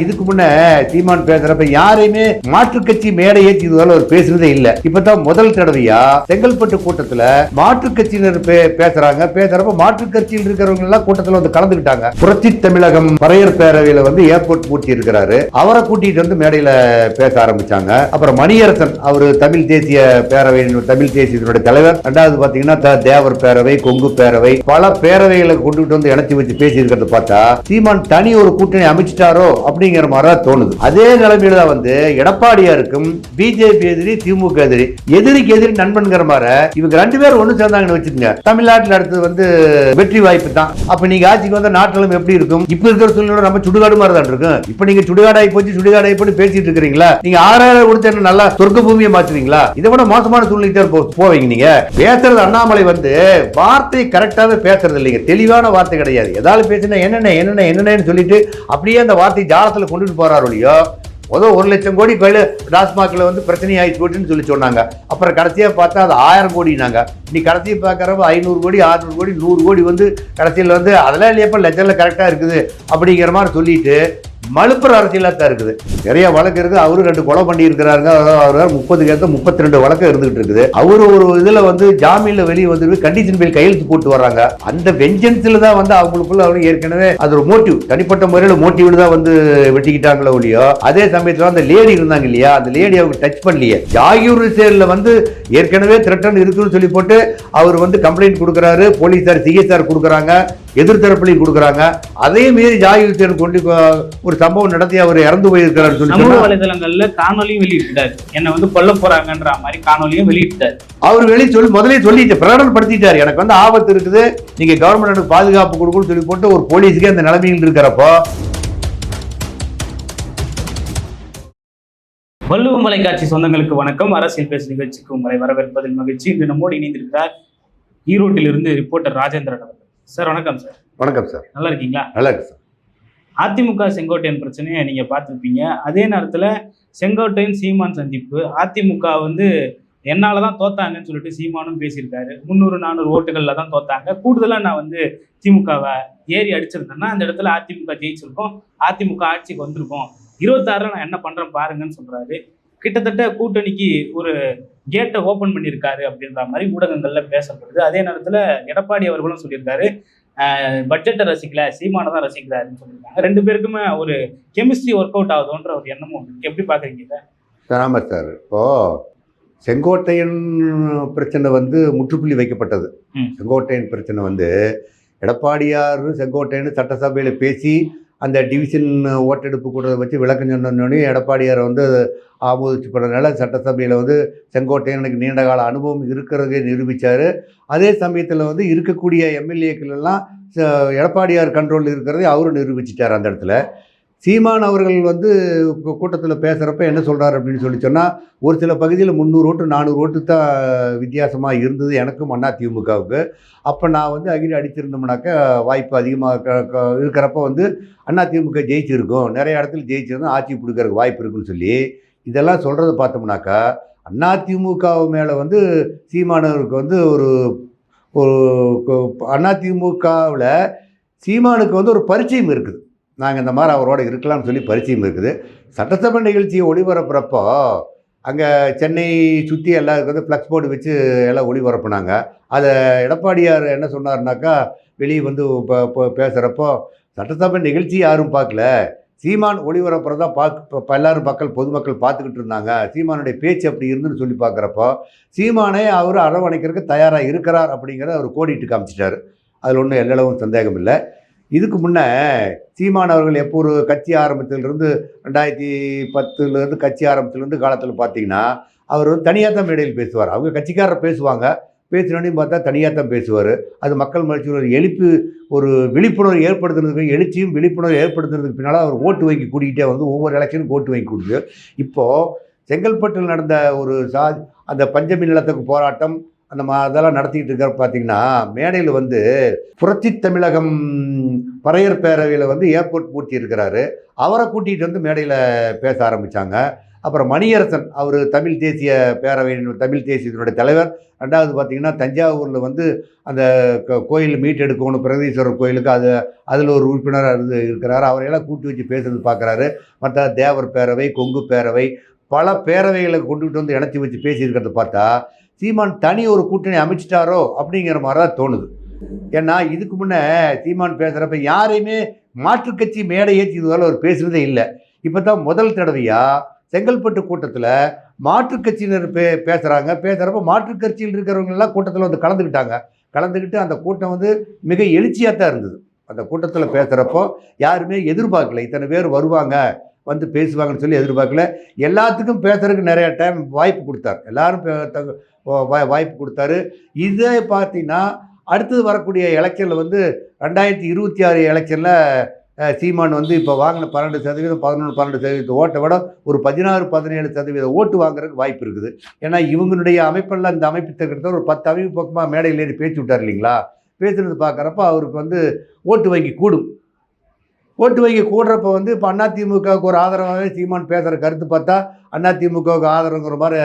இதுக்கு முன்ன சீமான் பேசுறப்ப யாரையுமே மாற்றுக் கட்சி மேடை ஏற்றி இதுவரை அவர் பேசுனதே இல்ல. இப்பதான் முதல் தடவையா செங்கல்பட்டு கூட்டத்துல மாற்றுக் கட்சியினர் பே- பேசுறாங்க. பேசுறப்ப மாற்றுக் கட்சியில் இருக்கிறவங்க எல்லாம் கூட்டத்துல வந்து கலந்துக்கிட்டாங்க. புரட்சி தமிழகம் பறையர் பேரவையில வந்து ஏர்போர்ட் பூட்டி இருக்கிறாரு. அவரை கூட்டிட்டு வந்து மேடையில பேச ஆரம்பிச்சாங்க. அப்புறம் மணியரசன் அவர் தமிழ் தேசிய பேரவை தமிழ் தேசியத்தினுடைய தலைவர். ரெண்டாவது பாத்தீங்கன்னா தேவர் பேரவை கொங்கு பேரவை. பல பேரவைகளை கொண்டுட்டு வந்து இணைச்சி வச்சு பேசி இருக்கிறத பார்த்தா சீமான் தனி ஒரு கூட்டணி அமைச்சிட்டாரோ அப்படிங்கிற மாதிரி தான் தோணுது. அதே நிலைமையில தான் வந்து எடப்பாடியாருக்கும் பிஜேபி எதிரி திமுக எதிரி எதிரிக்கு எதிரி நண்பன்கிற மாதிரி இவங்க ரெண்டு பேரும் ஒண்ணு சேர்ந்தாங்கன்னு வச்சுக்கோங்க. தமிழ்நாட்டில் அடுத்தது வந்து வெற்றி வாய்ப்பு தான். அப்ப நீங்க ஆட்சிக்கு வந்த நாட்டிலும் எப்படி இருக்கும்? இப்ப இருக்கிற சூழ்நிலை நம்ம சுடுகாடு மாதிரி தான் இருக்கும். இப்போ நீங்க சுடுகாடாகி போச்சு சுடுகாடாகி போட்டு பேசிட்டு இருக்கிறீங்களா? நீங்கள் ஆறாயிரம் கொடுத்து என்ன நல்லா சொர்க்க பூமியை மாற்றுவீங்களா இதை விட மோசமான சூழ்நிலை தான் போ- போவீங்க நீங்க. பேசுறது அண்ணாமலை வந்து வார்த்தை கரெக்டாவே பேசுறது இல்லைங்க. தெளிவான வார்த்தை கிடையாது. ஏதாவது பேசினா என்னென்ன என்னென்ன என்னென்னு சொல்லிட்டு அப்படியே அந்த வார்த்தை ஜாலத்துல கொண்டுட்டு போறாரு ஒழியோ ஏதோ ஒரு லட்சம் கோடி கையில் டாஸ்மாகில் வந்து பிரச்சனை ஆகி போட்டுன்னு சொல்லி சொன்னாங்க. அப்புறம் கடைசியாக பார்த்தா அது ஆயிரம் கோடினாங்க. நீ கடைசியை பார்க்குறப்ப ஐநூறு கோடி ஆறுநூறு கோடி நூறு கோடி வந்து கடைசியில் வந்து அதெல்லாம் இல்லையப்போ லட்சத்தில் கரெக்டாக இருக்குது அப்படிங்கிற மாதிரி சொல்லிட்டு மலுப்புற அரசியலாக தான் இருக்குது. நிறைய வழக்கு இருக்குது. அவரு ரெண்டு கொலை பண்ணி இருக்கிறாருங்க அவர் முப்பதுக்கு ஏற்ற முப்பத்தி ரெண்டு வழக்கு இருந்துகிட்டு இருக்குது. அவர் ஒரு இதில் வந்து ஜாமீனில் வெளியே வந்து கண்டிஷன் பில் கையெழுத்து போட்டு வர்றாங்க. அந்த வெஞ்சன்ஸில் தான் வந்து அவங்களுக்குள்ள அவங்க ஏற்கனவே அது ஒரு மோட்டிவ் தனிப்பட்ட முறையில் மோட்டிவ் தான் வந்து வெட்டிக்கிட்டாங்களோ இல்லையோ அதே சமயத்தில் அந்த லேடி இருந்தாங்க இல்லையா? அந்த லேடி அவங்க டச் பண்ணலையே. ஜாகியூர் சேரில் வந்து ஏற்கனவே திரட்டன் இருக்குன்னு சொல்லி போட்டு அவர் வந்து கம்ப்ளைண்ட் கொடுக்குறாரு. போலீஸார் சிஎஸ்ஆர் கொடுக்குறாங்க. எதிர்த்தரப்புலையும் கொடுக்குறாங்க. அதே மீறி சேர் கொண்டு ஒரு சம்பவம் நடத்தி அவர் இறந்து போயிருக்கிறாரு சொல்லி சமூக வலைதளங்கள்ல காணொலியும் வெளியிட்டாரு. என்ன வந்து கொல்ல போறாங்கன்ற மாதிரி காணொலியும் வெளியிட்டாரு. அவர் வெளியே சொல்லி முதலே சொல்லிட்டு பிரகடனப்படுத்திட்டார். எனக்கு வந்து ஆபத்து இருக்குது. நீங்க கவர்மெண்ட் எனக்கு பாதுகாப்பு கொடுக்கணும்னு சொல்லி போட்டு ஒரு போலீஸுக்கே அந்த நிலைமையில் இருக்கிறப்போ வள்ளுவ மலைக்காட்சி சொந்தங்களுக்கு வணக்கம். அரசியல் பேசு நிகழ்ச்சிக்கு உங்களை வரவேற்பதில் மகிழ்ச்சி. இன்று நம்மோடு இணைந்திருக்கிறார் ஈரோட்டிலிருந்து ரிப்போர்ட்டர் ராஜேந்திரன் அவர்கள். சார் வணக்கம் சார். வணக்கம் சார். நல்லா இருக்கீங்களா நல்லா இருக்கு சார். அதிமுக செங்கோட்டையன் பிரச்சனையை நீங்க பார்த்திருப்பீங்க. அதே நேரத்துல செங்கோட்டையன் சீமான் சந்திப்பு அதிமுக வந்து என்னால தான் தோத்தாங்கன்னு சொல்லிட்டு சீமானும் பேசியிருக்காரு. முந்நூறு நானூறு ஓட்டுகள்ல தான் தோத்தாங்க. கூடுதலா நான் வந்து திமுகவை ஏறி அடிச்சிருந்தேன்னா அந்த இடத்துல அதிமுக ஜெயிச்சிருக்கோம் அதிமுக ஆட்சிக்கு வந்திருக்கோம். இருபத்தாறுல நான் என்ன பண்றேன் பாருங்கன்னு சொல்றாரு. கிட்டத்தட்ட கூட்டணிக்கு ஒரு கேட்டை ஓபன் பண்ணியிருக்காரு அப்படின்ற மாதிரி ஊடகங்கள்ல பேசப்படுது. அதே நேரத்துல எடப்பாடி அவர்களும் சொல்லியிருக்காரு. பட்ஜெட்டை ரசிக்கல சீமானை தான் ரசிக்கிறாருன்னு சொல்லியிருக்காங்க. ரெண்டு பேருக்குமே ஒரு கெமிஸ்ட்ரி ஒர்க் அவுட் ஆகுதுன்ற ஒரு எண்ணமும் எப்படி சார் ஆமாம் சார் இப்போ செங்கோட்டையன் பிரச்சனை வந்து முற்றுப்புள்ளி வைக்கப்பட்டது. செங்கோட்டையன் பிரச்சனை வந்து எடப்பாடியார் செங்கோட்டையன் சட்டசபையில் பேசி அந்த டிவிஷன் ஓட்டெடுப்பு கூட வச்சு விளக்கம் சொன்னோடனே எடப்பாடியார் வந்து ஆமோதிச்சு பண்ணனால சட்டசபையில் வந்து செங்கோட்டையனுக்கு நீண்ட கால அனுபவம் இருக்கிறதே நிரூபித்தார் அதே சமயத்தில் வந்து இருக்கக்கூடிய எம்எல்ஏக்கள் எல்லாம் ச- எடப்பாடியார் கண்ட்ரோலில் இருக்கிறதே அவரும் நிரூபிச்சிட்டார் அந்த இடத்துல. சீமான் அவர்கள் வந்து கூட்டத்தில் பேசுகிறப்ப என்ன சொல்கிறார் அப்படின்னு சொல்லி சொன்னால் ஒரு சில பகுதியில் முந்நூறு ஓட்டு நானூறு ஓட்டு தான் வித்தியாசமாக இருந்தது எனக்கும் அண்ணா திமுகவுக்கு. அப்போ நான் வந்து அகிரி அடிச்சிருந்தோம்னாக்க வாய்ப்பு அதிகமாக இருக்கிறப்ப வந்து அண்ணா திமுக ஜெயிச்சிருக்கும். நிறைய இடத்துல ஜெயிச்சிருந்தோம் ஆட்சி பிடிக்கிறதுக்கு வாய்ப்பு இருக்குன்னு சொல்லி இதெல்லாம் சொல்கிறத பார்த்தோம்னாக்கா அண்ணா திமுக மேலே வந்து சீமானவருக்கு வந்து ஒரு ஒரு அண்ணா திமுகவில் சீமானுக்கு வந்து ஒரு பரிச்சயம் இருக்குது. நாங்கள் இந்த மாதிரி அவரோட இருக்கலாம்னு சொல்லி பரிச்சயம் இருக்குது. சட்டசபை நிகழ்ச்சியை ஒளிபரப்புறப்போ அங்கே சென்னை சுற்றி எல்லாருக்கும் வந்து ஃப்ளக்ஸ் போர்டு வச்சு எல்லாம் ஒளிபரப்புனாங்க. அதை எடப்பாடியார் என்ன சொன்னார்னாக்கா வெளியே வந்து இப்போ பேசுகிறப்போ சட்டசபை நிகழ்ச்சி யாரும் பார்க்கல. சீமான் ஒளிபரப்புறதா பார்க்க இப்போ எல்லாரும் மக்கள் பொதுமக்கள் பார்த்துக்கிட்டு இருந்தாங்க. சீமானுடைய பேச்சு அப்படி இருந்துன்னு சொல்லி பார்க்குறப்போ சீமானே அவர் அரவணைக்கிறதுக்கு தயாராக இருக்கிறார் அப்படிங்கிறத அவர் கோடிட்டு காமிச்சிட்டாரு. அதில் ஒன்றும் எல்லளவும் சந்தேகம் இல்லை இதுக்கு முன்னே சீமான் அவர்கள் எப்போ ஒரு கட்சி ஆரம்பத்திலிருந்து ரெண்டாயிரத்தி பத்துலேருந்து கட்சி ஆரம்பத்திலிருந்து காலத்தில் பார்த்தீங்கன்னா அவர் வந்து தனியாக தான் மேடையில் பேசுவார். அவங்க கட்சிக்காரர் பேசுவாங்க. பேசினோடனே பார்த்தா தனியாக தான் பேசுவார். அது மக்கள் மகிழ்ச்சியில் ஒரு எழுப்பு ஒரு விழிப்புணர்வு ஏற்படுத்துறதுக்கு எழுச்சியும் விழிப்புணர்வு ஏற்படுத்துறதுக்கு பின்னால் அவர் ஓட்டு வாங்கி கூட்டிகிட்டே வந்து ஒவ்வொரு எலெக்ஷனுக்கும் ஓட்டு வாங்கி கொடுத்து இப்போது செங்கல்பட்டில் நடந்த ஒரு சா அந்த பஞ்சமி நிலத்துக்கு போராட்டம் அந்த மா அதெல்லாம் நடத்திக்கிட்டு இருக்கிற பார்த்தீங்கன்னா மேடையில் வந்து புரட்சி தமிழகம் பறையர் பேரவையில் வந்து ஏர்போர்ட் பூட்டி இருக்கிறாரு அவரை கூட்டிகிட்டு வந்து மேடையில் பேச ஆரம்பித்தாங்க அப்புறம் மணியரசன் அவர் தமிழ் தேசிய பேரவையின் தமிழ் தேசியத்தினுடைய தலைவர். ரெண்டாவது பார்த்திங்கன்னா தஞ்சாவூரில் வந்து அந்த க- மீட் எடுக்கணும் பிரகதீஸ்வரர் கோயிலுக்கு அது அதில் ஒரு உறுப்பினராக இருந்து இருக்கிறார். அவரையெல்லாம் கூட்டி வச்சு பேசுறது பார்க்குறாரு மற்ற தேவர் பேரவை கொங்கு பேரவை பல பேரவைகளை கொண்டுகிட்டு வந்து இணைச்சி வச்சு பேசியிருக்கிறத பார்த்தா சீமான் தனி ஒரு கூட்டணி அமைச்சிட்டாரோ அப்படிங்கிற மாதிரி தான் தோணுது. ஏன்னா இதுக்கு முன்னே சீமான் பேசுகிறப்ப யாரையுமே மாற்றுக் கட்சி மேடை ஏற்றி இதுவரை அவர் பேசுகிறதே இல்லை. இப்போ தான் முதல் தடவையாக செங்கல்பட்டு கூட்டத்தில் மாற்றுக் கட்சியினர் பே பேசுகிறாங்க பேசுகிறப்ப மாற்றுக் கட்சியில் இருக்கிறவங்க எல்லாம் கூட்டத்தில் வந்து கலந்துக்கிட்டாங்க கலந்துக்கிட்டு அந்த கூட்டம் வந்து மிக எழுச்சியாக தான் இருந்தது. அந்த கூட்டத்தில் பேசுகிறப்போ யாருமே எதிர்பார்க்கல. இத்தனை பேர் வருவாங்க வந்து பேசுவாங்கன்னு சொல்லி எதிர்பார்க்கல. எல்லாத்துக்கும் பேசுறதுக்கு நிறையா டைம் வாய்ப்பு கொடுத்தார். எல்லாரும் பே- வாய்ப்பு கொடுத்தாரு. இதே பார்த்தீங்கன்னா அடுத்தது வரக்கூடிய எலெக்ஷனில் வந்து ரெண்டாயிரத்தி இருபத்தி ஆறு எலெக்ஷனில் சீமான் வந்து இப்போ வாங்கின பன்னெண்டு சதவீதம் பதினொன்று பன்னெண்டு சதவீதம் ஓட்டை விட ஒரு பதினாறு பதினேழு சதவீதம் ஓட்டு வாங்குறதுக்கு வாய்ப்பு இருக்குது. ஏன்னா இவங்களுடைய அமைப்பெல்லாம் இந்த அமைப்பு கிட்டத்தட்ட ஒரு பத்து அமைப்பு பக்கமாக மேடையில் ஏறி பேச்சு விட்டார் இல்லைங்களா? பேசுறது பார்க்குறப்ப அவருக்கு வந்து ஓட்டு வங்கி கூடும். ஓட்டு வங்கி கூடுறப்ப வந்து இப்போ அதிமுகவுக்கு ஒரு ஆதரவாகவே சீமான் பேசுகிற கருத்து பார்த்தா அதிமுகவுக்கு ஆதரவுங்கிற மாதிரி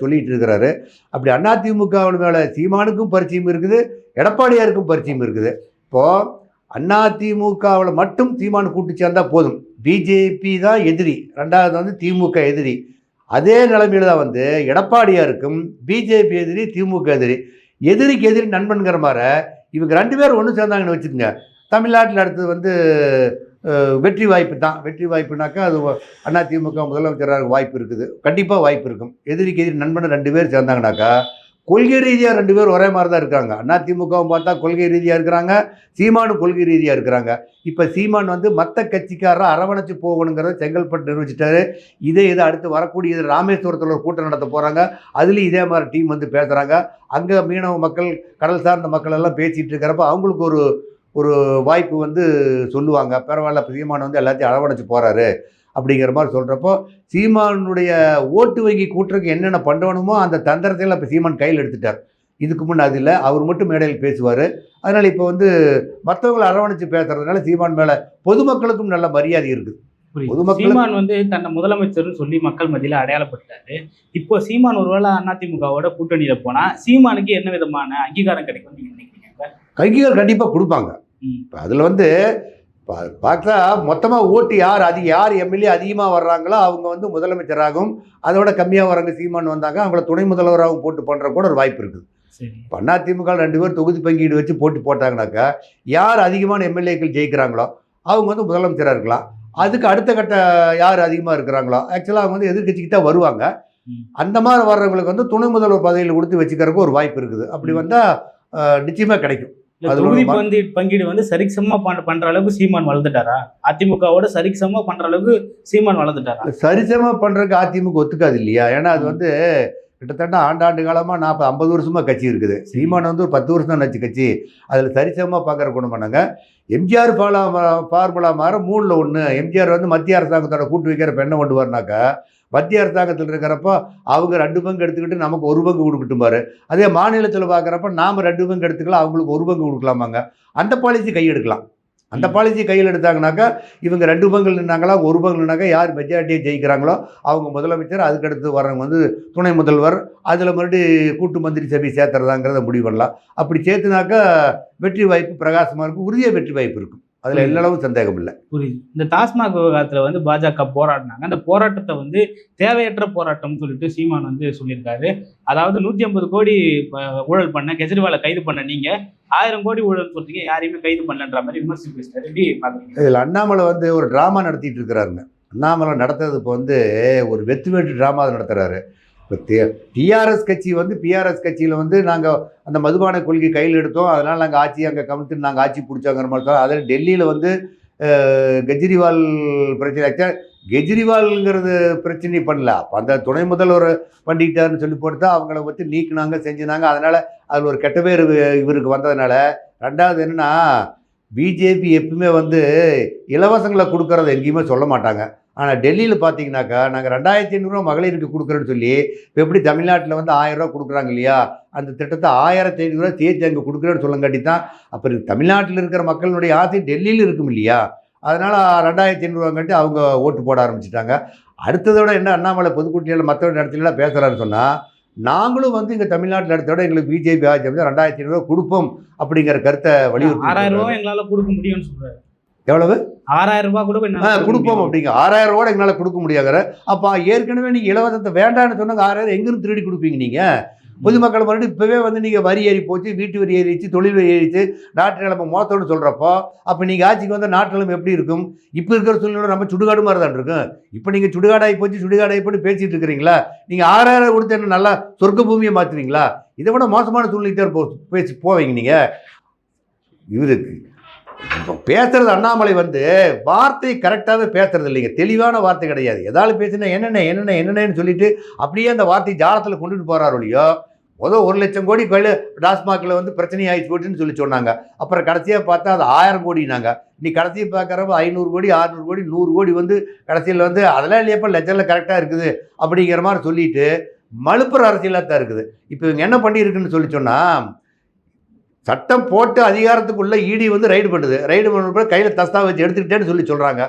சொல்லிட்டு இருக்கிறாரு. அப்படி அதிமுகவின் மேலே சீமானுக்கும் பரிச்சயம் இருக்குது எடப்பாடியாருக்கும் பரிச்சயம் இருக்குது. இப்போது அதிமுகவில் மட்டும் சீமான் கூட்டு சேர்ந்தால் போதும். பிஜேபி தான் எதிரி ரெண்டாவது வந்து திமுக எதிரி. அதே நிலைமையில் தான் வந்து எடப்பாடியாருக்கும் பிஜேபி எதிரி திமுக எதிரி. எதிரிக்கு எதிரி நண்பன்கிற மாதிரி இவங்க ரெண்டு பேரும் ஒன்று சேர்ந்தாங்கன்னு வச்சுக்கோங்க. தமிழ்நாட்டில் அடுத்தது வந்து வெற்றி வாய்ப்பு தான். வெற்றி வாய்ப்புனாக்கா அது அண்ணா திமுக முதலமைச்சராக வாய்ப்பு இருக்குது. கண்டிப்பாக வாய்ப்பு இருக்கும். எதிரிக்கு எதிரி நண்பனை ரெண்டு பேர் சேர்ந்தாங்கனாக்கா கொள்கை ரீதியாக ரெண்டு பேரும் ஒரே மாதிரி தான் இருக்காங்க. அண்ணா திமுகவும் பார்த்தா கொள்கை ரீதியாக இருக்கிறாங்க சீமானும் கொள்கை ரீதியாக இருக்கிறாங்க. இப்போ சீமான் வந்து மற்ற கட்சிக்காரரை அரவணைச்சு போகணுங்கிறத செங்கல்பட்டு நிர்வகிச்சிட்டாரு இதே இது அடுத்து வரக்கூடிய இது ராமேஸ்வரத்தில் ஒரு கூட்டம் நடத்த போகிறாங்க அதுலேயும் இதே மாதிரி டீம் வந்து பேசுகிறாங்க அங்கே மீனவ மக்கள் கடல் சார்ந்த மக்கள் எல்லாம் பேசிகிட்டு இருக்கிறப்ப அவங்களுக்கு ஒரு ஒரு வாய்ப்பு வந்து சொல்லுவாங்க. பரவாயில்ல இப்ப சீமான் வந்து எல்லாத்தையும் அரவணைச்சு போகிறாரு அப்படிங்கிற மாதிரி சொல்கிறப்போ சீமானுடைய ஓட்டு வங்கி கூட்டுறதுக்கு என்னென்ன பண்ணணுமோ அந்த தந்திரத்தையும் இப்போ சீமான் கையில் எடுத்துட்டார். இதுக்கு முன்னே அது இல்லை அவர் மட்டும் மேடையில் பேசுவார். அதனால் இப்போ வந்து மற்றவங்களை அரவணைச்சு பேசுறதுனால சீமான் மேலே பொதுமக்களுக்கும் நல்ல மரியாதை இருக்குது சீமான் வந்து தன்னை முதலமைச்சர்னு சொல்லி மக்கள் மத்தியில அடையாளப்பட்டாரு இப்போ சீமான் ஒருவேளை அதிமுகவோட கூட்டணியில போனா சீமானுக்கு என்ன விதமான அங்கீகாரம் கிடைக்கும் நீங்க நினைக்கிறீங்க? கைகள் கண்டிப்பாக கொடுப்பாங்க. இப்போ அதில் வந்து பார்த்தா மொத்தமாக ஓட்டு யார்? அதிக யார் எம்எல்ஏ அதிகமாக வர்றாங்களோ அவங்க வந்து முதலமைச்சராகவும் அதோட கம்மியாக வரவங்க சீமான் வந்தாங்க. அவங்கள துணை முதல்வராகவும் போட்டு பண்ணுற கூட ஒரு வாய்ப்பு இருக்குது. இப்போ அதிமுக ரெண்டு பேர் தொகுதி பங்கீடு வச்சு போட்டு போட்டாங்கனாக்கா யார் அதிகமான எம்எல்ஏக்கள் ஜெயிக்கிறாங்களோ அவங்க வந்து முதலமைச்சராக இருக்கலாம். அதுக்கு அடுத்த கட்ட யார் அதிகமாக இருக்கிறாங்களோ ஆக்சுவலாக அவங்க வந்து எதிர்கட்சிக்கு தான் வருவாங்க. அந்த மாதிரி வர்றவங்களுக்கு வந்து துணை முதல்வர் பதவியில் கொடுத்து வச்சுக்கிறதுக்கு ஒரு வாய்ப்பு இருக்குது. அப்படி. வந்தால் நிச்சயமாக கிடைக்கும். தொகுதி மா- பங்கீடு வந்து சரிசமமா பண்ற பண்ற அளவுக்கு சீமான் வளர்ந்துட்டாரா அதிமுகவோட சரிசமமா பண்ற அளவுக்கு சீமான் வளர்ந்துட்டாரா சரிசமமாக பண்ணுறதுக்கு அதிமுக ஒத்துக்காது இல்லையா? ஏன்னா அது வந்து கிட்டத்தட்ட ஆண்டாண்டு காலமாக நாற்பது ஐம்பது வருஷமாக கட்சி இருக்குது. சீமான் வந்து ஒரு பத்து வருஷம் தான் நச்சு கட்சி. அதில் சரிசமமாக பார்க்குற குணம் பண்ணாங்க எம்ஜிஆர் ஃபாலா ஃபார்முலா மாற மூணில் ஒன்று எம்ஜிஆர் வந்து மத்திய அரசாங்கத்தோட கூட்டு வைக்கிற பெண்ணை கொண்டு வரனாக்கா மத்திய அரசாங்கத்தில் இருக்கிறப்போ அவங்க ரெண்டு பங்கு எடுத்துக்கிட்டு நமக்கு ஒரு பங்கு கொடுக்கட்டும் பாரு. அதே மாநிலத்தில் பார்க்குறப்ப நாம் ரெண்டு பங்கு எடுத்துக்கலாம் அவங்களுக்கு ஒரு பங்கு கொடுக்கலாமாங்க. அந்த பாலிசி கையெடுக்கலாம் அந்த. பாலிசி கையில் எடுத்தாங்கனாக்கா இவங்க ரெண்டு பங்கில் நின்னாங்களா ஒரு பங்கில் நின்னாக்கா யார் மெஜாரிட்டியை ஜெயிக்கிறாங்களோ அவங்க முதலமைச்சர் அதுக்கடுத்து வர்றவங்க வந்து துணை முதல்வர் அதில் மறுபடியும் கூட்டு மந்திரி சபை சேர்த்துறதாங்கிறத முடிவு பண்ணலாம். அப்படி சேர்த்துனாக்கா வெற்றி வாய்ப்பு பிரகாசமாக இருக்கும் உறுதிய வெற்றி வாய்ப்பு இருக்கும். அதில் ம். எல்லளவும் சந்தேகம் இல்லை புரியுது. இந்த டாஸ்மாக் விவகாரத்துல வந்து பாஜக போராடினாங்க. அந்த போராட்டத்தை வந்து தேவையற்ற போராட்டம்னு சொல்லிட்டு சீமான் வந்து சொல்லியிருக்காரு. அதாவது நூத்தி ஐம்பது கோடி ஊழல் பண்ண கெஜ்ரிவாலை கைது பண்ண நீங்க ஆயிரம் கோடி ஊழல் சொல்றீங்க யாரையுமே கைது பண்ணலன்ற மாதிரி விமர்சிப்பு பேசுறாரு. எப்படி பாக்குறீங்க இதில் அண்ணாமலை வந்து ஒரு ட்ராமா நடத்திட்டு இருக்கிறாருங்க. அண்ணாமலை நடத்துறது இப்போ வந்து ஒரு வெத்து வெட்டு ட்ராமா நடத்துகிறாரு இப்போ டிஆர்எஸ் கட்சி வந்து பிஆர்எஸ் கட்சியில் வந்து நாங்கள் அந்த மதுபான கொள்கை கையில் எடுத்தோம். அதனால் நாங்கள் ஆட்சி அங்கே கமித்து நாங்கள் ஆட்சி பிடிச்சாங்கிற மாதிரி தான் அதில் டெல்லியில் வந்து கெஜ்ரிவால் பிரச்சனை ஆச்சா கெஜ்ரிவால்ங்கிறது பிரச்சனை பண்ணல. அப்போ அந்த துணை முதல்வர் பண்ணிக்கிட்டாருன்னு சொல்லி போட்டு அவங்கள பற்றி நீக்குனாங்க செஞ்சுனாங்க. அதனால் அதில் ஒரு கெட்ட பேர் இவருக்கு வந்ததுனால ரெண்டாவது என்னென்னா பிஜேபி எப்பவுமே வந்து இலவசங்களை கொடுக்கறத எங்கேயுமே சொல்ல மாட்டாங்க. ஆனால் டெல்லியில் பார்த்தீங்கன்னாக்கா நாங்கள் ரெண்டாயிரத்தி ஐநூறுரூவா மகளிருக்கு கொடுக்குறோன்னு சொல்லி இப்போ எப்படி தமிழ்நாட்டில் வந்து ஆயிரம் ரூபா கொடுக்குறாங்க இல்லையா? அந்த திட்டத்தை ஆயிரத்தி ஐநூறுரூவா சேர்த்து அங்கே கொடுக்குறேன்னு சொல்லங்காட்டி தான் அப்புறம் தமிழ்நாட்டில் இருக்கிற மக்களுடைய ஆசை டெல்லியில் இருக்கும் இல்லையா? அதனால் ரெண்டாயிரத்தி ஐநூறுரூவாங்காட்டி அவங்க ஓட்டு போட ஆரம்பிச்சிட்டாங்க. அடுத்ததோட என்ன அண்ணாமலை பொதுக்கூட்டியில் மற்ற இடத்துலலாம் பேசுகிறாரு சொன்னால் நாங்களும் வந்து இங்கே தமிழ்நாட்டில் இடத்தோட எங்களுக்கு பிஜேபி ஆட்சி ரெண்டாயிரத்தி ஐநூறுரூவா கொடுப்போம் அப்படிங்கிற கருத்தை வலியுறுத்தி ஆறாயிரம் ரூபாய் எங்களால கொடுக்க முடியும்னு சொல்றாரு. எவ்வளவு? ஆறாயிரம் ரூபாய் கொடுப்போம் முடியும். அப்படிங்க. ஆறாயிரம் ரூபாய் எங்களால் கொடுக்க முடியாங்கிற அப்போ ஏற்கனவே நீங்கள் இலவசத்தை வேண்டாம்னு சொன்னாங்க ஆறாயிரம் எங்கிருந்து திருடி கொடுப்பீங்க நீங்கள் பொதுமக்கள் மறுபடியும் இப்போவே வந்து நீங்கள் வரி ஏறி போச்சு வீட்டு வரி ஏறிச்சு தொழில் வரி ஏறிச்சு நாட்டு நிலைமை மோசம்னு சொல்கிறப்போ அப்போ நீங்கள் ஆட்சிக்கு வந்த நாட்டு நிலைமை எப்படி இருக்கும்? இப்போ இருக்கிற சூழ்நிலை நம்ம சுடுகாடு மாதிரி தான் இருக்கும். இப்போ நீங்கள் சுடுகாடாகி போச்சு சுடுகாடாகி போட்டு பேசிட்டு இருக்கிறீங்களா? நீங்கள் ஆறாயிரம் கொடுத்து என்ன நல்லா சொர்க்க பூமியை மாற்றுவீங்களா இதை விட மோசமான சூழ்நிலை போ பேசி போவீங்க நீங்கள் இவருக்கு பேசுறது அண்ணாமலை வந்து வார்த்தை கரெக்டாகவே பேசுறது இல்லைங்க. தெளிவான வார்த்தை கிடையாது. ஏதாவது பேசினா என்னென்ன என்னென்ன என்னென்னு சொல்லிட்டு அப்படியே அந்த வார்த்தை ஜாலத்தில் கொண்டுட்டு போறாரு ஒழியோ முதல் ஒரு லட்சம் கோடி கையில் டாஸ்மாகில் வந்து பிரச்சனை ஆகிடுச்சு போட்டுன்னு சொல்லி சொன்னாங்க. அப்புறம் கடைசியாக பார்த்தா அது ஆயிரம் கோடினாங்க. நீ கடைசியை பார்க்குறப்ப ஐநூறு கோடி அறுநூறு கோடி நூறு கோடி வந்து கடைசியில் வந்து அதெல்லாம் இல்லையப்போ லட்சத்தில் கரெக்டாக இருக்குது அப்படிங்கிற மாதிரி சொல்லிட்டு மலுப்புற அரசியலாக தான் இருக்குது. இப்போ இவங்க என்ன பண்ணியிருக்குன்னு சொல்லி சொன்னால் சட்டம் போட்டு அதிகாரத்துக்குள்ளே இடி வந்து ரைடு பண்ணுது. ரைடு பண்ணுறப்ப கையில் தஸ்தா வச்சு எடுத்துக்கிட்டேன்னு சொல்லி சொல்கிறாங்க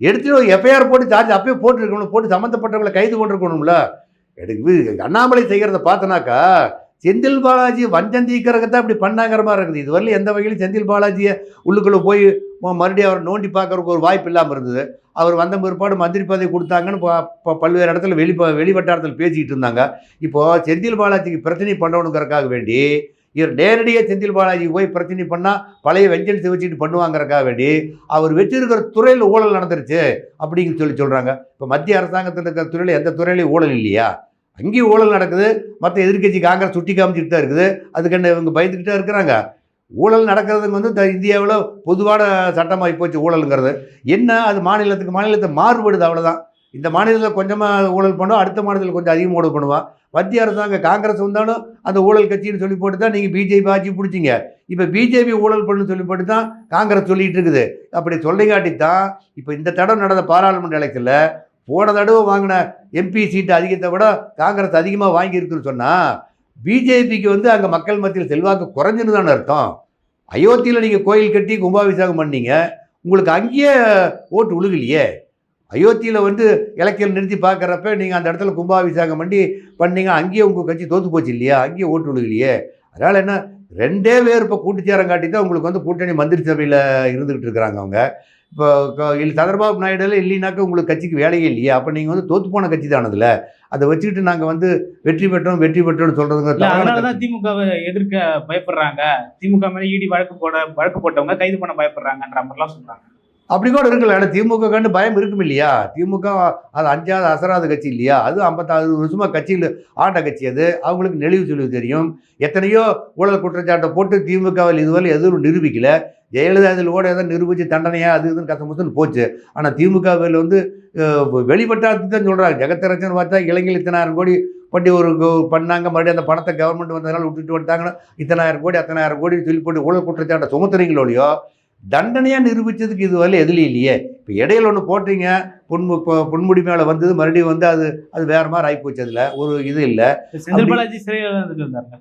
எடுத்துகிட்டு எஃப்ஐஆர் போட்டு சார்ஜ் அப்பயே போட்டுருக்கணும். போட்டு சம்மந்தப்பட்டவங்களை கைது பண்ணிருக்கணும்ல. எடுக்கு அண்ணாமலை செய்கிறத பார்த்தனாக்கா செந்தில் பாலாஜி வஞ்சம் தீக்கிறதுக்கு தான் இப்படி பண்ணாங்கிற மாதிரி இருக்குது. இது வரலையும் எந்த வகையிலும் செந்தில் பாலாஜியை உள்ளுக்குள்ளே போய் மறுபடியும் அவர் நோண்டி பார்க்கறதுக்கு ஒரு வாய்ப்பு இல்லாமல் இருந்தது. அவர் வந்த பிற்பாடு மந்திரி பதவி கொடுத்தாங்கன்னு ப- பல்வேறு இடத்துல வெளி வெளிவட்டாரத்தில் பேசிக்கிட்டு இருந்தாங்க. இப்போது செந்தில் பாலாஜிக்கு பிரச்சனை பண்ணணுங்கிறக்காக வேண்டி இவர் நேரடியாக செந்தில் பாலாஜி போய் பிரச்சனை பண்ணால் பழைய வெஞ்சன்ஸை வச்சுட்டு பண்ணுவாங்கறக்காக வேண்டி அவர் வச்சிருக்கிற துறையில் ஊழல் நடந்துருச்சு அப்படின்னு சொல்லி சொல்கிறாங்க இப்போ மத்திய அரசாங்கத்தில் இருக்கிற துறையில் எந்த துறையிலையும் ஊழல் இல்லையா? அங்கேயும் ஊழல் நடக்குது. மற்ற எதிர்க்கட்சி காங்கிரஸ் சுட்டி காமிச்சிட்டு தான் இருக்குது. அதுக்கு இவங்க பயந்துக்கிட்டே இருக்கிறாங்க? ஊழல் நடக்கிறதுக்கு வந்து த- இந்தியாவில் பொதுவான சட்டமாகி போச்சு ஊழலுங்கிறது. என்ன? அது மாநிலத்துக்கு மாநிலத்தை மாறுபடுது அவ்வளோதான் இந்த மாநிலத்தில் கொஞ்சமாக ஊழல் பண்ணுவோம் அடுத்த மாநிலத்தில் கொஞ்சம் அதிகமாக ஊழல் பண்ணுவான் மத்திய அரசாங்கம் காங்கிரஸ் வந்தாலும் அந்த ஊழல் கட்சின்னு சொல்லி போட்டு தான் நீங்கள் பிஜேபி ஆட்சி பிடிச்சிங்க. இப்போ பிஜேபி ஊழல் பண்ணு சொல்லி போட்டு தான் காங்கிரஸ் சொல்லிகிட்டு இருக்குது. அப்படி சொல்லிக்காட்டி தான் இப்போ இந்த தடவை நடந்த பாராளுமன்ற எலெக்ஷனில் போன தடவை வாங்கின எம்பி சீட்டு அதிகத்தை விட காங்கிரஸ் அதிகமாக வாங்கியிருக்குன்னு சொன்னால் பிஜேபிக்கு வந்து அங்கே மக்கள் மத்தியில் செல்வாக்கு குறைஞ்சுன்னு தானே அர்த்தம். அயோத்தியில் நீங்கள் கோயில் கட்டி கும்பாபிஷேகம் பண்ணீங்க. உங்களுக்கு அங்கேயே ஓட்டு உழுகலையே. அயோத்தியில் வந்து எலெக்ஷன் நிறுத்தி பார்க்குறப்ப நீங்கள் அந்த இடத்துல கும்பாபிஷேகம் பண்ணி பண்ணீங்க அங்கேயே உங்கள் கட்சி தோத்து போச்சு இல்லையா? அங்கேயே ஓட்டு விழுகலையே? அதனால் என்ன ரெண்டே பேர் இப்போ கூட்டுச்சேரம் காட்டி தான் உங்களுக்கு வந்து கூட்டணி மந்திரி சபையில் இருந்துகிட்டு இருக்கிறாங்க அவங்க. இப்போ இல்ல சந்திரபாபு நாயுடுல இல்லைனாக்கா உங்களுக்கு கட்சிக்கு வேலையே இல்லையா? அப்போ நீங்கள் வந்து தோத்து போன கட்சி தானதில்ல அதை வச்சுக்கிட்டு நாங்கள் வந்து வெற்றி பெற்றோம் வெற்றி பெற்றோம்னு சொல்கிறதுங்க அதனாலதான் திமுகவை எதிர்க்க பயப்படுறாங்க. திமுக மேல இடி வழக்கு போட வழக்கு போட்டவங்க கைது பண்ண பயப்படுறாங்கன்ற மாதிரிலாம் சொல்றாங்க. அப்படி கூட இருக்கல ஆனால் திமுக கண்டு பயம் இருக்கும் இல்லையா? திமுக அது அஞ்சாவது அசராத கட்சி இல்லையா? அது ஐம்பத்தாறு வருஷமாக கட்சியில் ஆண்ட கட்சி அது. அவங்களுக்கு நெளிவு சொல்லி தெரியும். எத்தனையோ ஊழல் குற்றச்சாட்டை போட்டு திமுகவில் இதுவரை எதுவும் நிரூபிக்கல. ஜெயலலிதா இதில் ஓட எதாவது நிரூபித்து தண்டனையாக அது இதுன்னு கசமுசுன்னு போச்சு. ஆனால் திமுகவில் வந்து அஹ், தான் சொல்கிறாங்க ஜெகத்தரசன் பார்த்தா இளைஞர்கள் இத்தனாயிரம் கோடி பட்டி ஒரு பண்ணாங்க. மறுபடியும் அந்த பணத்தை கவர்மெண்ட் வந்ததுனால விட்டுட்டு வந்துட்டாங்கன்னா இத்தனாயிரம் கோடி அத்தனாயிரம் கோடி சொல்லி போட்டு ஊழல் குற்றச்சாட்டை சுமத்துறீங்களோலையோ தண்டனையாக நிரூபித்ததுக்கு இது வரல எதுலையும் இல்லையே. இப்போ இடையில ஒன்று போட்டீங்க பொன்மு பொன்முடி மேலே வந்தது மறுபடியும் வந்து அது அது வேற மாதிரி ஆகிப்போச்சு அதில். ஒரு இது இல்லை. செந்தில் பாலாஜி சிறையில இருந்துட்டு வந்தார்ல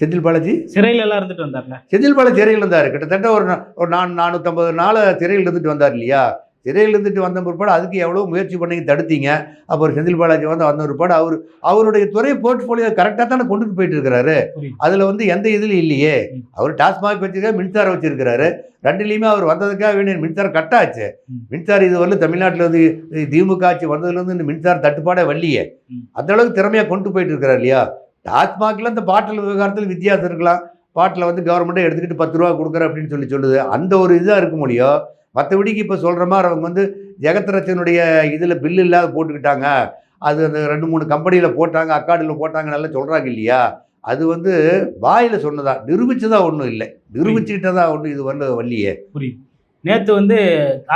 செந்தில் பாலாஜி? சிறையில எல்லாம் இருந்துட்டு வந்தார்ல செந்தில் பாலாஜி சிறையில் இருந்தார். கிட்டத்தட்ட ஒரு ஒரு நான் நானூற்றம்பது நாள் சிறையில் இருந்துட்டு வந்தார் இல்லையா? சிறையில் இருந்துட்டு வந்த பிற்பாடு அதுக்கு எவ்வளோ முயற்சி பண்ணி தடுத்தீங்க? அப்புறம் செந்தில் பாலாஜி வந்து வந்த பிற்பாடு அவர் அவருடைய துறை போர்ட்ஃபோலியோ கரெக்டாக தானே கொண்டுட்டு போயிட்டு இருக்கிறாரு. அதில் வந்து எந்த இதுலையும் இல்லையே. அவர் டாஸ்மாக் வச்சிருக்காரு மின்சாரம் வச்சிருக்கிறாரு. ரெண்டுலேயுமே அவர் வந்ததுக்காக வேண்டிய மின்சாரம் கட்டாச்சு. மின்சாரம் இது வரல தமிழ்நாட்டில் வந்து திமுக ஆட்சி வந்ததுலேருந்து இந்த மின்சார தட்டுப்பாடே வரலையே. ம். அந்த அளவுக்கு திறமையாக கொண்டு போயிட்டு இருக்கிறார் இல்லையா? டாஸ்மாகில் இந்த பாட்டில் விவகாரத்தில் வித்தியாசம் இருக்கலாம். பாட்டில் வந்து கவர்மெண்ட்டே எடுத்துக்கிட்டு பத்து ரூபா கொடுக்குற அப்படின்னு சொல்லி சொல்லுது. அந்த ஒரு இதாக இருக்க முடியும் மற்றபடிக்கு இப்போ சொல்கிற மாதிரி அவங்க வந்து ஜெகத்ரட்சனுடைய இதில் பில்லு இல்லாத போட்டுக்கிட்டாங்க. அது அந்த ரெண்டு மூணு கம்பெனியில் போட்டாங்க அக்காடியில் போட்டாங்க நல்லா சொல்கிறாங்க இல்லையா? அது வந்து வாயில் சொன்னதா நிரூபிச்சதா ஒன்றும் இல்லை. நிரூபிச்சுக்கிட்டதா ஒன்றும் இது வந்து வள்ளியே. புரியுது. நேற்று வந்து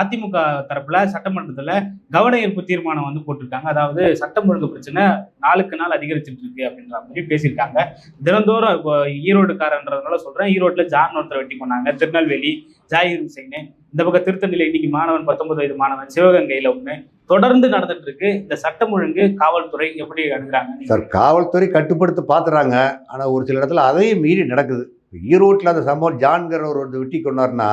அதிமுக தரப்புல சட்டமன்றத்தில் கவன ஈர்ப்பு தீர்மானம் வந்து போட்டிருக்காங்க. அதாவது சட்டம் ஒழுங்கு பிரச்சனை நாளுக்கு நாள் அதிகரிச்சுட்டு இருக்கு அப்படின்ற மாதிரி பேசியிருக்காங்க. தினந்தோறும் இப்போ ஈரோடுக்காரன்றதுனால சொல்கிறேன் ஈரோட்டில் ஜான் ஒருத்தர் வெட்டி போனாங்க. திருநெல்வேலி ஜாகிர் ஹுசைனு. இந்த பக்கம் திருத்தணியில இன்னைக்கு மாணவன் பத்தொன்பது வயது மாணவன் சிவகங்கையில ஒண்ணு. தொடர்ந்து நடந்துட்டு இருக்கு இந்த சட்டம் ஒழுங்கு காவல்துறை எப்படி அணுகுறாங்க சார் காவல்துறை கட்டுப்படுத்த பார்த்துறாங்க ஆனால் ஒரு சில இடத்துல அதையும் மீறி நடக்குது. ஈரோட்டில் அந்த சம்பவம் ஜான்கிறவர் ஒரு வெட்டி கொண்டார்னா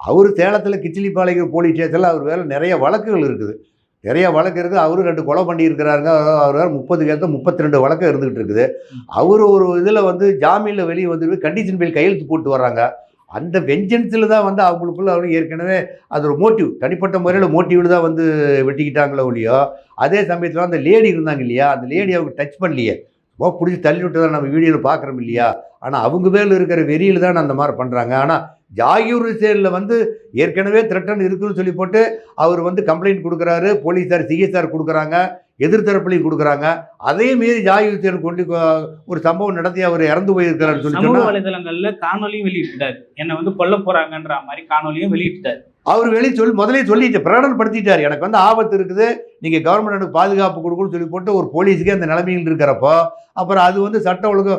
அவர் சேலத்தில் கிச்சிலிப்பாளையம் போலீஸ் ஸ்டேஷனில் அவர் வேலை நிறைய வழக்குகள் இருக்குது. நிறைய வழக்கு இருக்குது. அவரும் ரெண்டு கொலை பண்ணியிருக்கிறாருங்க. அவர் வேறு முப்பதுக்கு ஏற்ற முப்பத்தி ரெண்டு வழக்கு இருந்துகிட்டு இருக்குது. அவர் ஒரு இதில் வந்து ஜாமீனில் வெளியே வந்து கண்டிஷன் பில் கையெழுத்து போட்டு வர்றாங்க. அந்த வெஞ்சன்ஸில் தான் வந்து அவங்களுக்குள்ள அவங்க ஏற்கனவே அது ஒரு மோட்டிவ் தனிப்பட்ட முறையில் மோட்டிவில் தான் வந்து வெட்டிக்கிட்டாங்களோ இல்லையோ அதே சமயத்தில் அந்த லேடி இருந்தாங்க இல்லையா அந்த லேடி அவங்க டச் பண்ணலையே. ஓ பிடிச்சி தள்ளி விட்டு தான் நம்ம வீடியோவில் பார்க்குறோம் இல்லையா? ஆனால் அவங்க மேலே இருக்கிற வெறியில் தான் அந்த மாதிரி பண்ணுறாங்க ஆனால் ஜாகியூர் ஹுசேனில் வந்து ஏற்கனவே த்ரெட்டன் இருக்குன்னு சொல்லி போட்டு அவர் வந்து கம்ப்ளைண்ட் கொடுக்குறாரு போலீஸார் சிஎஸ்ஆர் கொடுக்குறாங்க. எதிர்த்தரப்புலையும் கொடுக்குறாங்க. அதே மீறி ஹுசேன் கொண்டு ஒரு சம்பவம் நடத்தி அவர் இறந்து போயிருக்கிறாருன்னு சொல்லி சமூக வலைதளங்கள்ல காணொலியும் வெளியிட்டாரு. என்னை வந்து கொல்ல போறாங்கன்ற மாதிரி காணொலியும் வெளியிட்டாரு. அவர் வெளியே சொல்லி முதலே சொல்லிட்டு பிரகடனப்படுத்திட்டார். எனக்கு வந்து ஆபத்து இருக்குது. நீங்கள் கவர்மெண்ட் எனக்கு பாதுகாப்பு கொடுக்குன்னு சொல்லி போட்டு ஒரு போலீஸுக்கே அந்த நிலைமையில் இருக்கிறப்போ அப்புறம் அது வந்து சட்ட ஒழுங்கு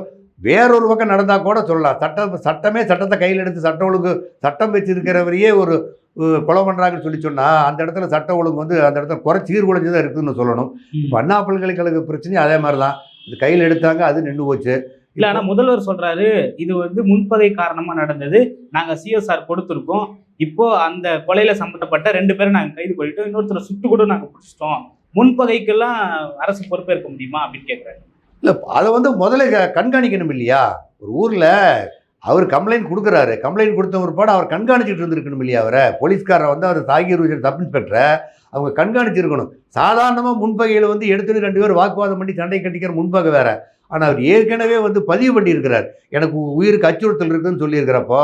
வேறொரு பக்கம் நடந்தால் கூட சொல்லலாம். சட்டம் சட்டமே சட்டத்தை கையில் எடுத்து சட்ட ஒழுங்கு சட்டம் வச்சிருக்கிறவரையே ஒரு கொலை பண்ணுறாங்கன்னு சொல்லி சொன்னால் அந்த இடத்துல சட்ட ஒழுங்கு வந்து அந்த இடத்துல குறை சீர்குலைஞ்சு தான் இருக்குதுன்னு சொல்லணும். இப்போ அண்ணா பல்கலைக்கழக பிரச்சனையும் அதே மாதிரி தான் இது கையில் எடுத்தாங்க அது நின்று போச்சு. இல்ல ஆனா முதல்வர் சொல்றாரு இது வந்து முன்பதை காரணமா நடந்தது. நாங்க சிஎஸ்ஆர் கொடுத்திருக்கோம். இப்போ அந்த கொலையில சம்பந்தப்பட்ட ரெண்டு பேரும் நாங்க கைது பண்ணிட்டோம். இன்னொருத்தரை சுட்டு கூட நாங்க பிடிச்சிட்டோம். முன்பகைக்கெல்லாம் அரசு பொறுப்பேற்க முடியுமா அப்படின்னு கேக்குறாரு. இல்லை அதை வந்து முதல்ல கண்காணிக்கணும் இல்லையா? ஒரு ஊரில் அவர் கம்ப்ளைண்ட் கொடுக்குறாரு. கம்ப்ளைண்ட் கொடுத்த ஒருபாடு அவர் கண்காணிச்சிட்டு இருந்திருக்கணும் இல்லையா அவரை? போலீஸ்காரரை வந்து அவர் தாகிர் விஜய் சப் இன்ஸ்பெக்டரை அவங்க கண்காணிச்சிருக்கணும். சாதாரணமாக முன்பகையில் வந்து எடுத்துகிட்டு ரெண்டு பேரும் வாக்குவாதம் பண்ணி சண்டை கட்டிக்கிற முன்பகை வேறு. ஆனால் அவர் ஏற்கனவே வந்து பதிவு பண்ணியிருக்கிறார். எனக்கு உயிருக்கு அச்சுறுத்தல் இருக்குதுன்னு சொல்லியிருக்கிறப்போ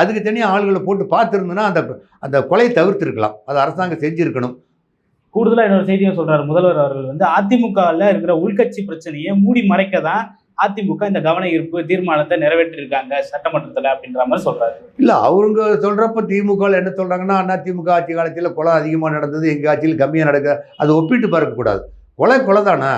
அதுக்கு தனியாக ஆளுகளை போட்டு பார்த்துருந்தோன்னா அந்த அந்த கொலையை தவிர்த்துருக்கலாம். அது அரசாங்கம் செஞ்சுருக்கணும். கூடுதலாக இன்னொரு செய்தியும் சொல்கிறார் முதல்வர் அவர்கள் வந்து அதிமுகவில் இருக்கிற உள்கட்சி பிரச்சனையை மூடி மறைக்க தான் அதிமுக இந்த கவன ஈர்ப்பு தீர்மானத்தை நிறைவேற்றிருக்காங்க சட்டமன்றத்தில் அப்படின்ற மாதிரி சொல்றாரு. இல்லை அவங்க சொல்கிறப்ப திமுகவில் என்ன சொல்கிறாங்கன்னா அண்ணா திமுக ஆட்சி காலத்தில் கொலை அதிகமாக நடந்தது எங்கள் ஆட்சியில் கம்மியாக நடக்க அது ஒப்பிட்டு பார்க்கக்கூடாது. கொலை கொலை தானே?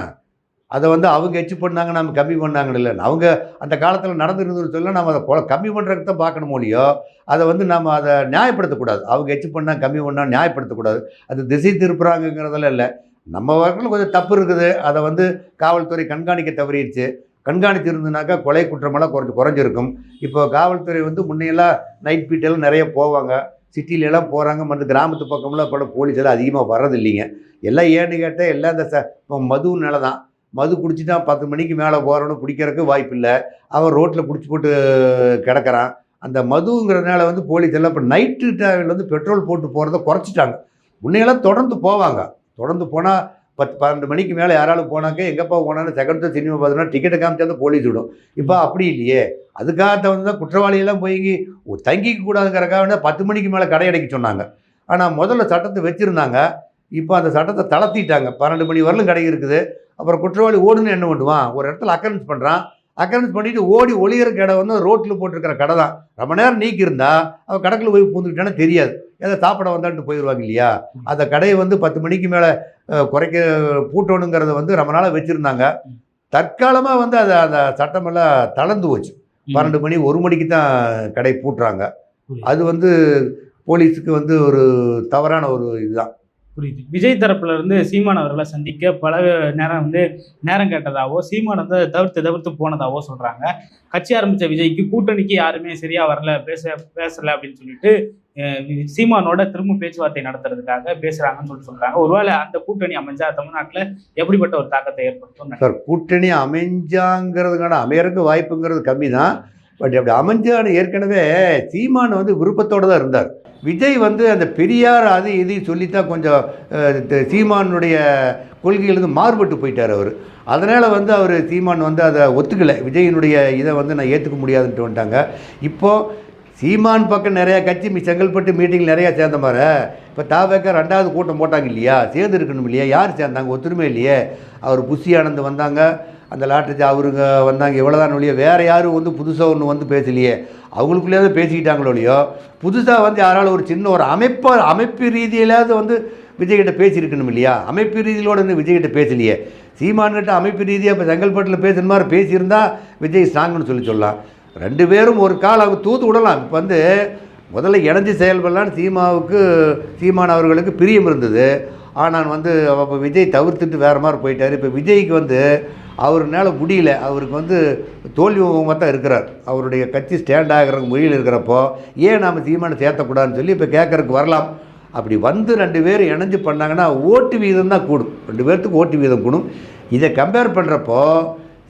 அதை வந்து அவங்க எச்சு பண்ணாங்க நம்ம கம்மி பண்ணாங்கன்னு இல்லை. அவங்க அந்த காலத்தில் நடந்துருந்தது சொல்ல நம்ம அதை கொலை கம்மி பண்ணுறதுக்கு தான் பார்க்கணும் இல்லையோ அதை வந்து நம்ம அதை நியாயப்படுத்தக்கூடாது. அவங்க எச்சு பண்ணால் கம்மி பண்ணால் நியாயப்படுத்தக்கூடாது. அது திசை திருப்புறாங்கங்கிறதெல்லாம் இல்லை. நம்ம வகையில் கொஞ்சம் தப்பு இருக்குது. அதை வந்து காவல்துறை கண்காணிக்க தவறிடுச்சு. கண்காணித்து இருந்ததுனாக்கா கொலை குற்றமெல்லாம் குறைஞ்சு குறைஞ்சிருக்கும். இப்போ காவல்துறை வந்து முன்னையெல்லாம் நைட் பீட்டெல்லாம் நிறைய போவாங்க. சிட்டிலெல்லாம் போகிறாங்க மற்ற கிராமத்து பக்கம்லாம் பல போலீஸ் எல்லாம் அதிகமாக வர்றது இல்லைங்க எல்லாம் ஏன்னு கேட்டால் எல்லாம் இந்த ச இப்போ மதுனால தான். மது குடிச்சிட்டா பத்து மணிக்கு மேலே போகிறவனு பிடிக்கிறதுக்கு வாய்ப்பு இல்லை. அவன் ரோட்டில் குடிச்சு போட்டு கிடக்கிறான். அந்த மதுங்கிறதுனால வந்து போலீஸ் எல்லாம் இப்போ நைட்டு டைமில் வந்து பெட்ரோல் போட்டு போகிறத குறைச்சிட்டாங்க. முன்னையெல்லாம் தொடர்ந்து போவாங்க. தொடர்ந்து போனால் பத்து பன்னெண்டு மணிக்கு மேலே யாராலும் போனாக்க எங்கப்பா போனாலும் செகண்ட் ஷோ சினிமா பார்த்தோன்னா டிக்கெட்டை காமிச்சா போலீஸ் விடும். இப்போ அப்படி இல்லையே. அதுக்காக வந்து தான் குற்றவாளியெல்லாம் போய் தங்கிக்க கூடாதுங்கிறக்காக வேணா பத்து மணிக்கு மேலே கடை அடைக்க சொன்னாங்க. ஆனால் முதல்ல சட்டத்தை வச்சுருந்தாங்க. இப்போ அந்த சட்டத்தை தளர்த்திட்டாங்க. பன்னெண்டு மணி வரலும் கடை இருக்குது. அப்புறம் குற்றவாளி ஓடுன்னு என்ன பண்ணுவான்? ஒரு இடத்துல அக்கரன்ஸ் பண்ணுறான் அக்கரன்ஸ் பண்ணிவிட்டு ஓடி ஒளியிற கடை வந்து ரோட்டில் போட்டிருக்கிற கடை தான். ரொம்ப நேரம் நீக்கி இருந்தா அவன் கடைக்குள்ள போய் பூந்துக்கிட்டானே தெரியாது. ஏதோ சாப்பிட வந்தான்ட்டு போயிடுவாங்க இல்லையா? அந்த கடையை வந்து பத்து மணிக்கு மேலே குறைக்க பூட்டணுங்கிறத வந்து ரொம்ப நாளாக வச்சுருந்தாங்க. தற்காலமாக வந்து அதை அந்த சட்டமெல்லாம் தளர்ந்து போச்சு. பன்னெண்டு மணி ஒரு மணிக்கு தான் கடை பூட்டுறாங்க. அது வந்து போலீஸுக்கு வந்து ஒரு தவறான ஒரு இதுதான். புரியுது. விஜய் தரப்புல இருந்து சீமான் அவர்களை சந்திக்க பல நேரம் வந்து நேரம் கேட்டதாவோ சீமான் வந்து தவிர்த்து தவிர்த்து போனதாவோ சொல்றாங்க. கட்சி ஆரம்பிச்ச விஜய்க்கு கூட்டணிக்கு யாருமே சரியா வரல பேச பேசல அப்படின்னு சொல்லிட்டு சீமானோட திரும்ப பேச்சுவார்த்தை நடத்துறதுக்காக பேசுறாங்கன்னு சொல்லிட்டு சொல்றாங்க. ஒருவேளை அந்த கூட்டணி அமைஞ்சா தமிழ்நாட்டுல எப்படிப்பட்ட ஒரு தாக்கத்தை ஏற்படுத்தும் சார் கூட்டணி அமைஞ்சாங்கிறதுக்கான அமையறதுக்கு வாய்ப்புங்கிறது கம்மி தான் பட் அப்படி அமைஞ்சான்னு ஏற்கனவே சீமான் வந்து விருப்பத்தோடு தான் இருந்தார். விஜய் வந்து அந்த பெரியார் அது இது சொல்லித்தான் கொஞ்சம் சீமானுடைய கொள்கையிலிருந்து மாறுபட்டு போயிட்டார் அவர். அதனால் வந்து அவர் சீமான் வந்து அதை ஒத்துக்கலை. விஜயினுடைய இதை வந்து நான் ஏற்றுக்க முடியாதுன்ட்டு வந்துட்டாங்க. இப்போது சீமான் பக்கம் நிறையா கட்சி மி- செங்கல்பட்டு மீட்டிங் நிறையா சேர்ந்த மாதிரி இப்போ தாவேக்கர் ரெண்டாவது கூட்டம் போட்டாங்க இல்லையா? சேர்ந்து இருக்கணும் இல்லையா? யார் சேர்ந்தாங்க? ஒத்துருமே இல்லையே. அவர் புஷி ஆனந்த் வந்தாங்க. அந்த லாட்டரி அவருங்க வந்தாங்க. இவ்வளோதான் ஒழிய வேறு யாரும் வந்து புதுசாக ஒன்று வந்து பேசலையே. அவங்களுக்குள்ளேயாவது பேசிக்கிட்டாங்களோ இல்லையோ? புதுசாக வந்து யாராலும் ஒரு சின்ன ஒரு அமைப்பு அமைப்பு ரீதியிலாவது வந்து விஜய்கிட்ட பேசியிருக்கணும் இல்லையா? அமைப்பு ரீதியிலோட வந்து விஜய்கிட்ட பேசலையே. சீமான்கிட்ட அமைப்பு ரீதியாக இப்போ செங்கல்பட்டில் பேசுன மாதிரி பேசியிருந்தால் விஜய் ஸ்ட்ராங்குன்னு சொல்லி சொல்லலாம். ரெண்டு பேரும் ஒரு கால் அவங்க தூத்து விடலாம். இப்போ வந்து முதல்ல இணைஞ்சு செயல்படலான்னு சீமாவுக்கு சீமான் அவர்களுக்கு பிரியம் இருந்தது. ஆனால் வந்து அப்போ விஜய் தவிர்த்துட்டு வேறு மாதிரி போயிட்டார். இப்போ விஜய்க்கு வந்து அவருனால முடியல. அவருக்கு வந்து தோல்வி முகமாக தான் இருக்கிறார். அவருடைய கட்சி ஸ்டாண்ட் ஆகிற மொழியில் இருக்கிறப்போ ஏன் நாம் சீமானை சேர்த்தக்கூடாதுன்னு சொல்லி இப்போ கேட்கறதுக்கு வரலாம். அப்படி வந்து ரெண்டு பேரும் இணைஞ்சு பண்ணாங்கன்னா ஓட்டு வீதம் தான் கூடும். ரெண்டு பேர்த்துக்கு ஓட்டு வீதம் கூடும். இதை கம்பேர் பண்ணுறப்போ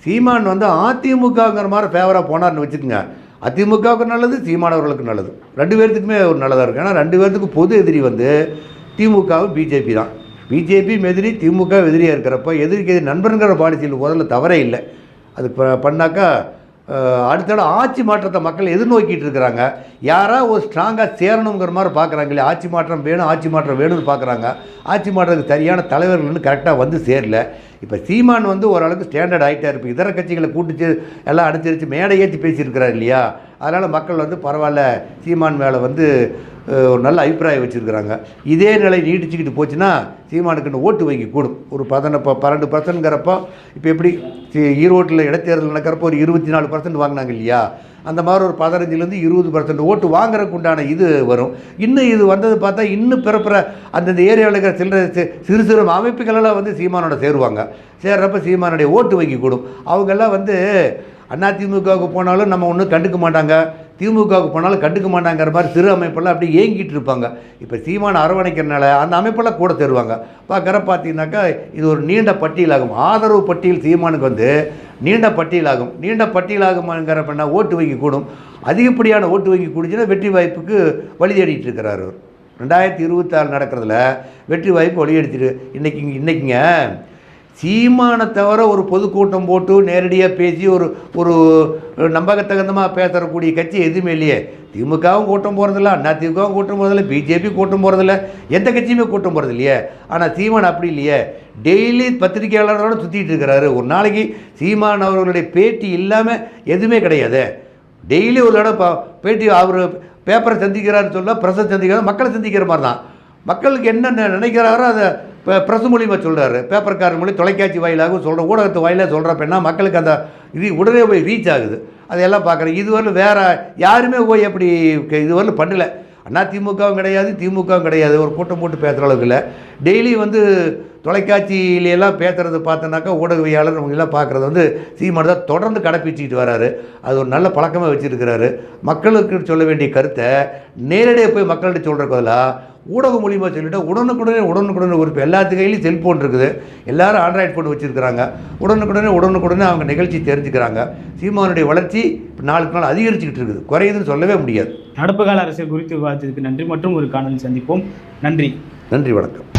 சீமான் வந்து அதிமுகங்கிற மாதிரி ஃபேவராக போனார்னு வச்சுக்கோங்க. அதிமுகவுக்கு நல்லது சீமானவர்களுக்கு நல்லது. ரெண்டு பேர்த்துக்குமே ஒரு நல்லதாக இருக்குது ஏன்னா ரெண்டு பேர்த்துக்கு பொது எதிரி வந்து திமுகவும் பிஜேபி தான். பிஜேபி எதிரி திமுக எதிரியாக இருக்கிறப்ப எதிரிக்கு எதிரி நண்பர்கிற பாலிசியில் முதல்ல தவறே இல்லை. அது ப- பண்ணாக்கா அடுத்தட ஆட்சி மாற்றத்தை மக்கள் எதிர்நோக்கிட்டு இருக்கிறாங்க. யாராக ஒரு ஸ்ட்ராங்காக சேரணுங்கிற மாதிரி பார்க்குறாங்க இல்லையா? ஆட்சி மாற்றம் வேணும் ஆட்சி மாற்றம் வேணும்னு பார்க்குறாங்க ஆட்சி மாற்றத்துக்கு சரியான தலைவர்கள்னு கரெக்டாக வந்து சேரல. இப்போ சீமான் வந்து ஓரளவுக்கு ஸ்டாண்டர்ட் ஆகிட்டா இருப்போம் இதர கட்சிகளை கூட்டிச்சு எல்லாம் அனுசரித்து மேடை ஏற்றி பேசியிருக்கிறார் இல்லையா? அதனால் மக்கள் வந்து பரவாயில்ல சீமான் மேலே வந்து ஒரு நல்ல அபிப்பிராயம் வச்சுருக்கிறாங்க. இதே நிலை நீடிச்சுக்கிட்டு போச்சுன்னா சீமானுக்குன்னு ஓட்டு வங்கி கூடும். ஒரு பதினப்போ பன்னெண்டு பர்சன்ட்ங்கிறப்போ இப்போ எப்படி ஈரோட்டில் இடைத்தேர்தல் நடக்கிறப்போ ஒரு இருபத்தி நாலு பர்சன்ட் வாங்கினாங்க இல்லையா? அந்த மாதிரி ஒரு பதினஞ்சுலேருந்து இருபது பர்சன்ட் ஓட்டு வாங்குறதுக்கு உண்டான இது வரும். இன்னும் இது வந்தது பார்த்தா இன்னும் பிறப்புற அந்தந்த ஏரியாவில் இருக்கிற சில்லற சிறு சிறு அமைப்புகளெல்லாம் வந்து சீமானோட சேருவாங்க. சேர்றப்ப சீமானுடைய ஓட்டு வங்கி கூடும் அவங்கெல்லாம் வந்து அண்ணா திமுகவுக்கு போனாலும் நம்ம ஒன்றும் கண்டுக்க மாட்டாங்க. திமுகவுக்கு போனாலும் கண்டுக்க மாட்டாங்கிற மாதிரி சிறு அமைப்பெல்லாம் அப்படியே ஏங்கிட்டு இருப்பாங்க. இப்போ சீமான அரவணைக்கிறனால அந்த அமைப்பெல்லாம் கூட தருவாங்க பார்க்குற பார்த்தீங்கன்னாக்கா இது ஒரு நீண்ட பட்டியலாகும். ஆதரவு பட்டியல் சீமானுக்கு வந்து நீண்ட பட்டியலாகும். நீண்ட பட்டியலாகுங்கிற ஓட்டு வங்கி கூடும். அதிகப்படியான ஓட்டு வங்கி கூடிச்சுன்னா வெற்றி வாய்ப்புக்கு வழி தேடிட்டு இருக்கிறார் அவர். ரெண்டாயிரத்தி இருபத்தாறு நடக்கிறதுல வெற்றி வாய்ப்பு வழி எடுத்துட்டு இன்றைக்கி இன்றைக்கிங்க சீமானை தவிர ஒரு பொதுக்கூட்டம் போட்டு நேரடியாக பேசி ஒரு ஒரு நம்பகத்தகுந்தமாக பேசக்கூடிய கட்சி எதுவுமே இல்லையே. திமுகவும் கூட்டம் போகிறதில்ல அண்ணா திமுகவும் கூட்டம் போகிறதில்ல பிஜேபி கூட்டம் போகிறதில்ல எந்த கட்சியுமே கூட்டம் போகிறது இல்லையே ஆனால் சீமான் அப்படி இல்லையே. டெய்லி பத்திரிகையாளரோட சுற்றிட்டு இருக்கிறாரு. ஒரு நாளைக்கு சீமான் அவர்களுடைய பேட்டி இல்லாமல் எதுவுமே கிடையாது. டெய்லி ஒரு தடவை பேட்டி அவர் பேப்பரை சந்திக்கிறாருன்னு சொல்ல ப்ரெஸ்ஸை சந்திக்கிறார் மக்களை சந்திக்கிற மாதிரி தான். மக்களுக்கு என்ன நினைக்கிறாரோ அதை இப்போ ப்ரெஸ் மூலியமாக சொல்கிறாரு பேப்பர்காரர் மூலியம் தொலைக்காட்சி வாயிலாக சொல்கிற ஊடகத்து வாயிலாக சொல்கிறப்ப மக்களுக்கு அந்த இது உடனே போய் ரீச் ஆகுது. அதையெல்லாம் பார்க்குறேன். இதுவரையிலும் வேறு யாருமே போய் அப்படி க- பண்ணலை பண்ணல. அண்ணா திமுகவும் கிடையாது திமுகவும் கிடையாது. ஒரு கூட்டம் போட்டு பேசுகிற அளவுக்கு இல்லை. டெய்லி வந்து தொலைக்காட்சியிலெல்லாம் எல்லாம் பார்த்தோன்னாக்கா ஊடகவியாளர் இவங்கெல்லாம் பார்க்குறது வந்து சீமான் தான் தொடர்ந்து கடைப்பிடிச்சிக்கிட்டு வராரு. அது ஒரு நல்ல பழக்கமாக வச்சுருக்கிறாரு. மக்களுக்கு சொல்ல வேண்டிய கருத்தை நேரடியாக போய் மக்கள்கிட்ட சொல்கிற பதிலாக ஊடகம் மூலியமாக சொல்லிட்டு உடனுக்குடனே உடனுக்குடனே ஒரு இப்போ எல்லாத்து கையிலையும் செல்ஃபோன் இருக்குது. எல்லாரும் ஆண்ட்ராய்ட் ஃபோன் வச்சுருக்கிறாங்க. உடனுக்குடனே உடனுக்குடனே அவங்க நிகழ்ச்சி தெரிஞ்சுக்கிறாங்க. சீமானுடைய வளர்ச்சி இப்போ நாளுக்கு நாள் அதிகரிச்சுக்கிட்டு இருக்குது. குறையுதுன்னு சொல்லவே முடியாது. நடப்பு கால அரசியல் குறித்து விவாதித்ததுக்கு நன்றி. மற்றும் ஒரு காணொலி சந்திப்போம். நன்றி. நன்றி வணக்கம்.